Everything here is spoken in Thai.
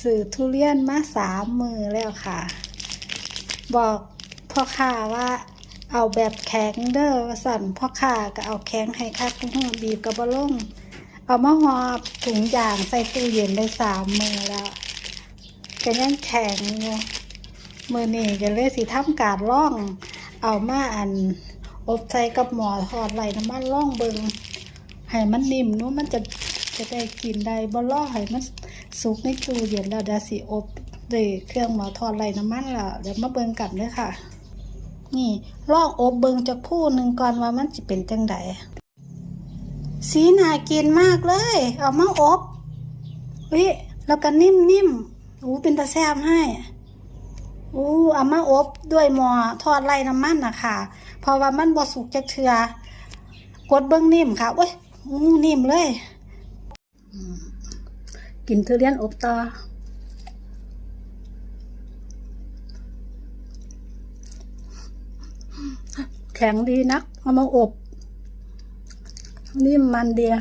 สื่อทุเรียนมาสามมือแล้วค่ะ บอกพ่อค้าว่าเอาแบบแข็งเด้อสั่นพ่อค้าก็เอาแข็งให้คักหัวบีบกับบะลงเอามาหอบถุงยางใส่ตู้เย็นได้สามมือแล้วก็ยังแข็งอยู่มือนี่ก็เลยสิทำการล่อง เอามาอันอบใส่กับหมอทอดไหลน้ำมันล่องเบิงให้มันนิ่มนู้มันจะจะได้กินได้บ่ล่อให้มัน สุกในตู้เย็นแล้วเดี๋ยวสิอบด้วยเครื่องหมอทอดไหลน้ำมันแล้วเดี๋ยวมาเบิงกันเด้อค่ะ นี่ลองอบเบิงจากผู้หนึ่งก่อนว่ามันจะเป็นจังไดสีน่ากินมากเลย เอามาอบเฮ้ยแล้วก็นิ่มๆอู้เป็นตาแซ่บให้อู้เอามาอบด้วยหม้อทอดไร้น้ำมันนะค่ะเพราะว่ามันบ่สุกจักเทือกดเบิ้งนิ่มค่ะโอ้ยอู้นิ่มเลย กินทุเรียนอบต่อแข็งดีนัก เอามาอบ นิ่มมันเดีย